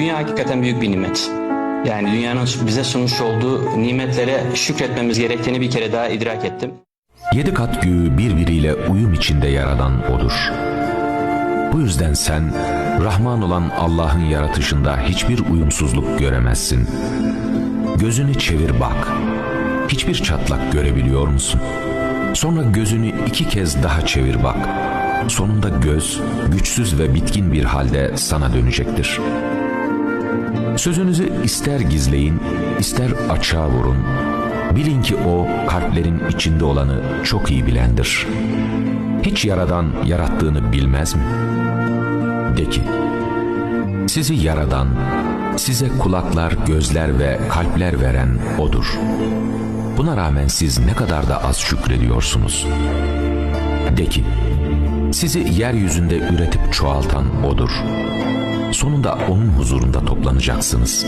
Dünya hakikaten büyük bir nimet. Yani dünyanın bize sunmuş olduğu nimetlere şükretmemiz gerektiğini bir kere daha idrak ettim. Yedi kat göğü birbiriyle uyum içinde yaradan O'dur. Bu yüzden sen Rahman olan Allah'ın yaratışında hiçbir uyumsuzluk göremezsin. Gözünü çevir bak. Hiçbir çatlak görebiliyor musun? Sonra gözünü iki kez daha çevir bak. Sonunda göz güçsüz ve bitkin bir halde sana dönecektir. Sözünüzü ister gizleyin, ister açığa vurun. Bilin ki o kalplerin içinde olanı çok iyi bilendir. Hiç yaradan yarattığını bilmez mi? De ki, sizi yaradan, size kulaklar, gözler ve kalpler veren O'dur. Buna rağmen siz ne kadar da az şükrediyorsunuz. De ki, sizi yeryüzünde üretip çoğaltan O'dur. Sonunda O'nun huzurunda toplanacaksınız.